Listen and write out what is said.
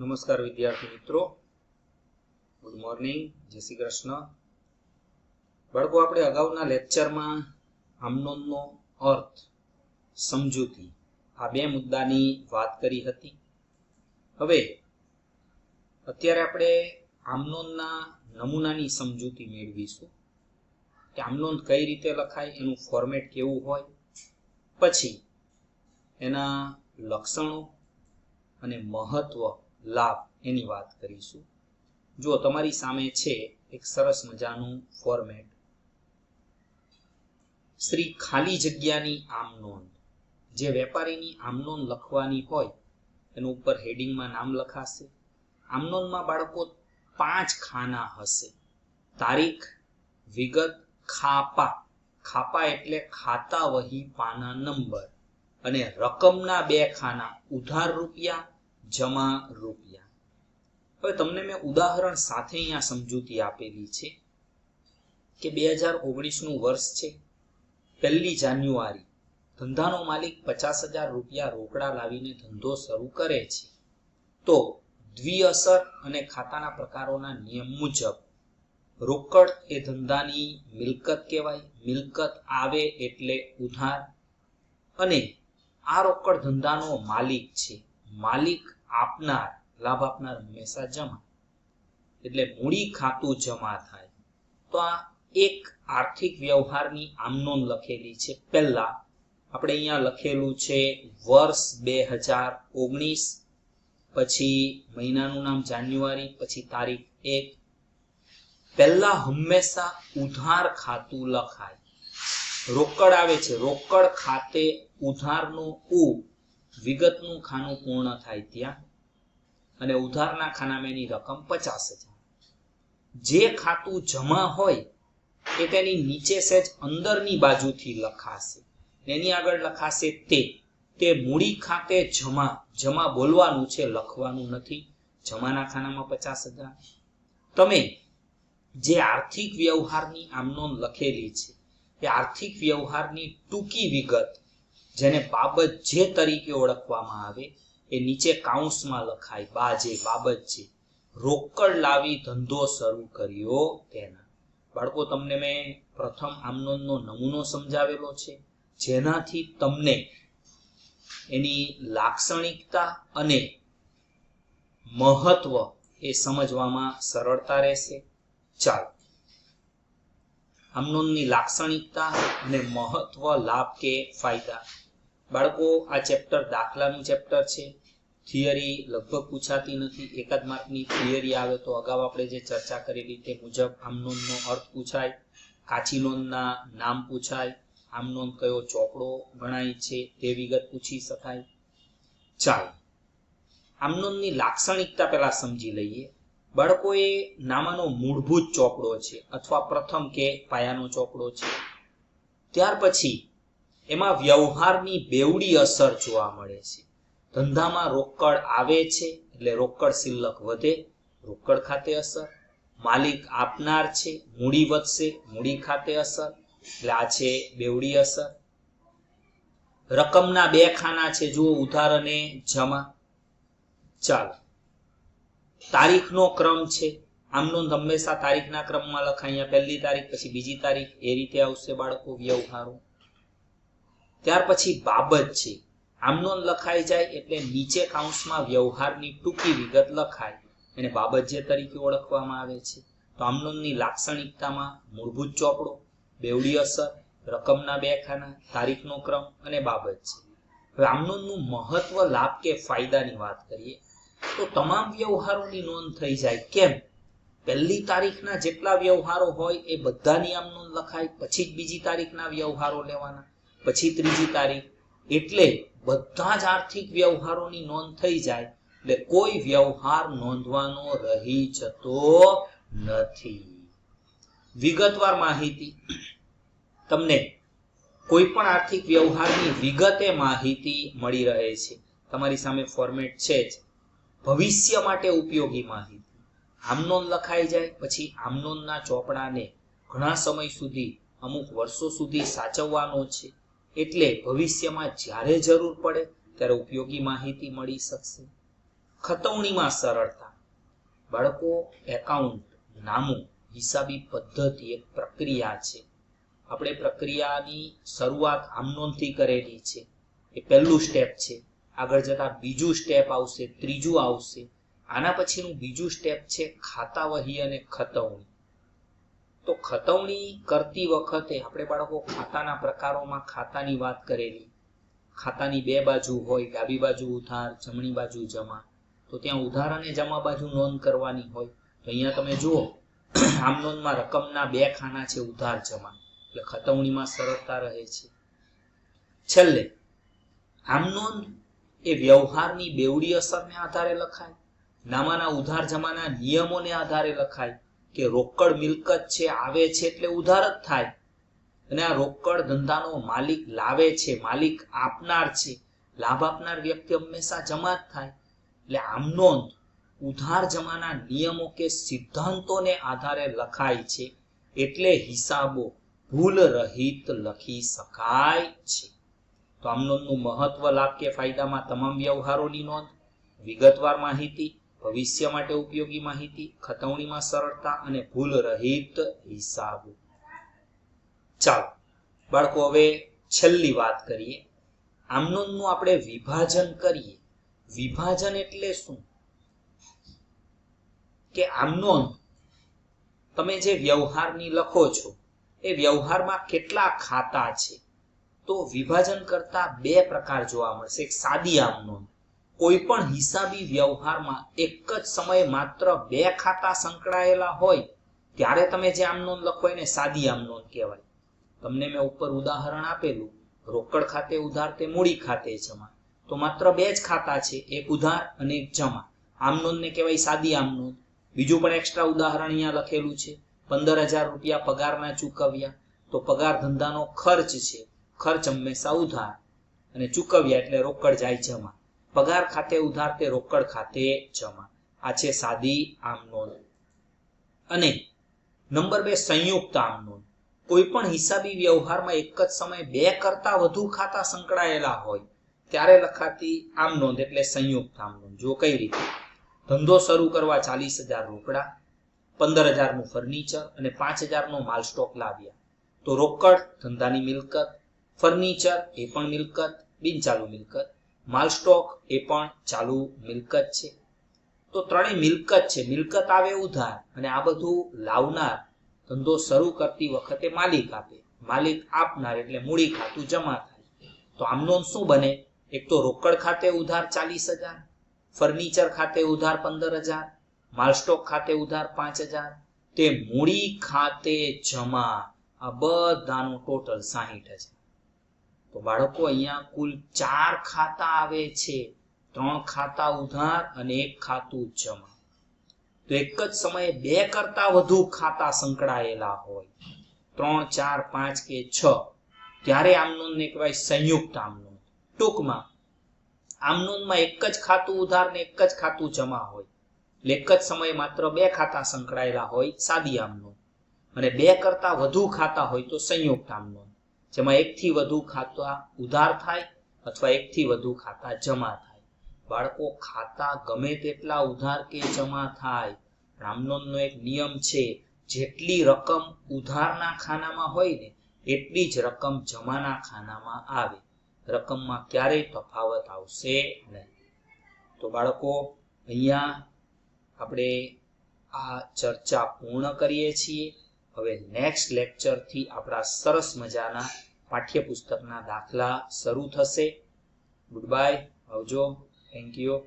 નમસ્કાર વિદ્યાર્થી મિત્રો. ગુડ મોર્નિંગ જય શ્રી કૃષ્ણ. બાળકો, આપણે અગાઉના લેક્ચરમાં આમનોનનો અર્થ સમજૂતી, આ બે મુદ્દાની વાત કરી હતી. હવે, અત્યારે આપણે આમનોનના નમૂનાની સમજૂતી મેળવીશું કે આમનોન કઈ રીતે લખાય, એનું ફોર્મેટ કેવું હોય, પછી એના લક્ષણો અને મહત્વ લાભ એની વાત કરીશું. જો તમારી સામે છે એક સરસ મજાનું ફોર્મેટ શ્રી ખાલી જગ્યાની આમનોંધ જે વેપારીની આમનોંધ લખવાની હોય, એનું ઉપર હેડિંગમાં નામ લખાશે. આમનોનમાં બાળકો પાંચ ખાના હશે. તારીખ, વિગત, ખાપા. ખાપા એટલે ખાતા વહી પાના નંબર. અને રકમના બે ખાના. ઉધાર રૂપિયા જમા રૂપિયા. હવે તમને મેં ઉદાહરણ સાથે અહીંયા સમજૂતી આપેલી છે કે બે હજાર ઓગણીસનું વર્ષ છે, પહેલી જાન્યુઆરી. ધંધાનો માલિક પચાસ હજાર રૂપિયા રોકડા લાવીને ધંધો શરૂ કરે છે. તો દ્વિઅસર અને ખાતાના પ્રકારોના નિયમ મુજબ રોકડ એ ધંધાની મિલકત કહેવાય, મિલકત આવે એટલે ઉધાર. અને આ રોકડ ધંધાનો માલિક છે. માલિક આપનાર, લાભ આપનાર હંમેશા જમા. એટલે મૂડી ખાતું જમા થાય. તો આ એક આર્થિક વ્યવહારની આમનોંધ લખેલી છે. પહેલા આપણે અહીંયા લખેલું છે, વર્ષ બે હજાર ઓગણીસ, પછી મહિનાનું નામ જાન્યુઆરી, પછી તારીખ એક. પહેલા હંમેશા ઉધાર ખાતું લખાય. રોકડ આવે છે. રોકડ ખાતે ઉધારનો ઉ વિગતનું ખાનું પૂર્ણ થાય ત્યાં અને ઉધારના ખાનામાં રકમ પચાસ હજાર. જે ખાતું જમા હોય એ તેની નીચે સેજ અંદરની બાજુથી લખાશે. એની આગળ લખાશે તે. તે મૂડી ખાતે જમા જમા બોલવાનું છે, લખવાનું નથી. જમાના ખાનામાં પચાસ હજાર. તમે જે આર્થિક વ્યવહારની આમનોંધ લખેલી છે, એ આર્થિક વ્યવહારની ટૂંકી વિગત જેને બાબત જે તરીકે ઓળખવામાં આવે, એ નીચે કાઉન્સમાં લખાય બા જે બાબત છે રોકડ લાવી ધંધો શરૂ કર્યો તેના. બાળકો, તમને મેં પ્રથમ આમનોનનો નમૂનો સમજાવેલો છે, જેનાથી તમને એની લાક્ષણિકતા અને મહત્વ એ સમજવામાં સરળતા રહેશે. ચાલો આમનોંધની લાક્ષણિકતા અને મહત્વ લાભ કે ફાયદા. બાળકો, આ ચેપ્ટર દાખલાનું ચેપ્ટર છે. થિયરી લગભગ પૂછાતી નથી. એકાદ માર્કની થિયરી આવે તો અગાઉ આપણે જે ચર્ચા કરેલી તે મુજબ આમનોનનો અર્થ પૂછાય, કાચી નોંધના નામ પૂછાય આમનોન કયો ચોપડો ગણાય છે તે વિગત પૂછી શકાય. ચાલો આમનોનની લાક્ષણિકતા પહેલા સમજી લઈએ. બાળકોએ નામાનો મૂળભૂત ચોપડો છે અથવા પ્રથમ કે પાયાનો ચોપડો છે. ત્યાર પછી એમાં વ્યવહારની બેવડી અસર જોવા મળે છે. ધંધામાં રોકડ આવે છે એટલે રોકડ શિલ્લક વધે, રોકડ ખાતે અસર. માલિક આપનાર છે, મૂડી વધશે, મૂડી ખાતે અસર. એટલે આ છે બેવડી અસર. રકમના બે ખાના છે જુઓ ઉધાર અને જમા. ચાલો. તારીખનો ક્રમ છે. આમ નોંધ હંમેશા તારીખના ક્રમમાં લખાય. અહીંયા પહેલી તારીખ, પછી બીજી તારીખ. એ રીતે આવશે બાળકો વ્યવહારો. ત્યાર પછી બાબત છે. આમ નોંધ લખાઈ જાય એટલે નીચે કાઉન્સમાં વ્યવહારની ટૂંકી વિગત લખાય. એને બાબત જે તરીકે ઓળખવામાં આવે છે. તો આમ નોંધની લાક્ષણિકતામાં મૂળભૂત ચોપડો, બેવડી અસર, રકમના બે ખાના, તારીખનો ક્રમ અને બાબત છે. હવે આમનોંધનું મહત્વ લાભ કે ફાયદાની વાત કરીએ. તો તમામ વ્યવહારોની નોંધ થઈ જાય. કેમ? પહેલી તારીખના જેટલા વ્યવહારો હોય એ બધાની આમ નોંધ લખાય, પછી જ બીજી તારીખના વ્યવહારો લેવાના, પછી ત્રીજી તારીખ. એટલે બધા જ આર્થિક વ્યવહારોની નોંધ થઈ જાય, એટલે કોઈ વ્યવહાર નોંધવાનો રહી જતો નથી. વિગતવાર માહિતી. તમને કોઈ પણ આર્થિક વ્યવહારની વિગતે માહિતી મળી રહે છે. તમારી સામે ફોર્મેટ છે જ. ભવિષ્ય માટે ઉપયોગી માહિતી. આમનોન લખાઈ જાય, પછી આમનોનના ચોપડાને ઘણા સમય સુધી, અમુક વર્ષો સુધી સાચવવાનો છે. એટલે ભવિષ્યમાં જ્યારે જરૂર પડે, ત્યારે ઉપયોગી માહિતી મળી શકશે. ખતવણીમાં સરળતા. બાળકો એકાઉન્ટ નામું, હિસાબી પદ્ધતિ એક પ્રક્રિયા છે. આપણે પ્રક્રિયાની શરૂઆત આમનોનથી કરેલી છે. એ પહેલું સ્ટેપ છે. આગળ જતા બીજું સ્ટેપ આવશે, ત્રીજું આવશે. આના પછીનું બીજું સ્ટેપ છે ખાતા વહી અને ખતવણી. તો ખતવણી કરતી વખતે આપણે બાળકો ખાતાના પ્રકારોમાં ખાતાની વાત કરેલી. ખાતાની બે બાજુ હોય, ડાબી બાજુ ઉધાર, જમણી બાજુ જમા. તો ત્યાં ઉધાર અને જમા બાજુ નોંધ કરવાની હોય. તો અહીંયા તમે જુઓ, આમ નોંધમાં રકમના બે ખાના છે, ઉધાર, જમા. એટલે ખતવણીમાં સરળતા રહે છે. છેલ્લે, આમ નોંધ એ વ્યવહારની બેવડી અસરને આધારે લખાય. નામાના ઉધાર જમાના નિયમોને આધારે લખાય કે રોકડ મિલકત છે, આવે છે એટલે ઉધાર જ થાય. અને આ રોકડ ધંધાનો માલિક લાવે છે, માલિક આપનાર છે. લાભ આપનાર વ્યક્તિ હંમેશા જમા જ થાય. એટલે આમ નોંધ, ઉધાર જમાના નિયમો કે સિદ્ધાંતોને આધારે લખાય છે એટલે હિસાબો ભૂલ રહિત લખી શકાય છે. તો આમ નોંધનું મહત્વ લાભ કે ફાયદામાં તમામ વ્યવહારોની નોંધ, વિગતવાર માહિતી, ભવિષ્ય માટે ઉપયોગી માહિતી, ખતવણીમાં સરળતા અને ભૂલ રહિત હિસાબ. ચાલો, બાળકો, હવે છેલ્લી વાત કરીએ. આમનોંધનું આપણે વિભાજન કરીએ. વિભાજન એટલે શું? કે આમ નોંધ તમે જે વ્યવહારની લખો છો, એ વ્યવહારમાં કેટલા ખાતા છે? તો વિભાજન કરતા બે પ્રકાર જોવા મળશે. એક સાદી આમનોંધ કોઈ પણ હિસાબી વ્યવહારમાં એક જ સમયે માત્ર બે ખાતા સંકળાયેલા હોય, ત્યારે તમે જે આમનોંધ લખો એને સાદી આમનોંધ કહેવાય. તમને મેં ઉપર ઉદાહરણ આપેલું, રોકડ ખાતે ઉધાર તે મૂડી ખાતે જમા. તો માત્ર બે જ ખાતા છે, એક ઉધાર અને એક જમા. આમનોંધને કહેવાય સાદી આમનોંધ બીજું પણ એક્સ્ટ્રા ઉદાહરણ અહીંયા લખેલું છે, પંદર હજાર રૂપિયા પગારના ચૂકવ્યા. તો પગાર ધંધાનો ખર્ચ છે. ખર્ચ હંમેશા ઉધાર અને ચૂકવ્યા એટલે રોકડ જાય જમા. પગાર ખાતે ઉધાર તે રોકડ ખાતે જમા. આ છે સાદી આમ નોંધ. અને નંબર બે, સંયુક્ત આમ નોંધ. કોઈ પણ હિસાબી વ્યવહારમાં એક જ સમયે બે કરતા વધુ ખાતા સંકળાયેલા હોય, ત્યારે લખાતી આમ નોંધ એટલે સંયુક્ત આમ નોંધ. જો કઈ રીતે? ધંધો શરૂ કરવા ચાલીસ હજાર રોકડા, પંદર હજારનું ફર્નિચર અને પાંચ હજારનો માલ સ્ટોક લાવ્યા. તો રોકડ, ધંધાની મિલકત ફર્નિચર એ પણ મિલકત, બિનચાલુ મિલકત. માલ સ્ટોક એ પણ ચાલુ મિલકત છે. તો ત્રણેય મિલકત છે. મિલકત આવે ઉધાર અને આ બધું લાવનાર ધંધો શરૂ કરતી વખતે માલિક આપે. માલિક આપનાર એટલે મૂડી ખાતું જમા થાય. તો આમનો શું બને? એક તો રોકડ ખાતે ઉધાર ચાલીસ હજાર, ફર્નિચર ખાતે ઉધાર પંદર હજાર માલ સ્ટોક ખાતે ઉધાર પાંચ હજાર. તે મૂડી ખાતે જમા. આ બધાનું ટોટલ સાહીઠ હજાર. તો બાળકો અહીંયા કુલ ચાર ખાતા આવે છે. ત્રણ ખાતા ઉધાર અને એક ખાતું જમા. તો એક જ સમયે બે કરતા વધુ ખાતા સંકળાયેલા હોય. ત્રણ, ચાર, પાંચ કે છ. ત્યારે આમનોંધને કહેવાય સંયુક્ત આમનોંધ ટૂંકમાં આમનોંધમાં એક જ ખાતું ઉધાર ને એક જ ખાતું જમા હોય. એટલે એક જ સમયે માત્ર બે ખાતા સંકળાયેલા હોય સાદી આમનોંધ અને બે કરતા વધુ ખાતા હોય તો સંયુક્ત આમનોંધ જેમાં એકથી વધુ ખાતા ઉધાર થાય અથવા એકથી વધુ ખાતા જમા થાય. બાળકો ખાતા ગમે તેટલા ઉધાર કે જમા થાય. રામનોંધનો એક નિયમ છે, જેટલી રકમ ઉધારના ખાનામાં હોય ને, એટલી જ રકમ જમાના ખાનામાં આવે. રકમમાં ક્યારેય તફાવત આવશે નહીં. તો બાળકો, અહીંયા આપણે આ ચર્ચા પૂર્ણ કરીએ છીએ. હવે નેક્સ્ટ લેક્ચરથી આપણા સરસ મજાના પાઠ્યપુસ્તકના દાખલા શરૂ થશે. ગુડ બાય આવજો. Thank you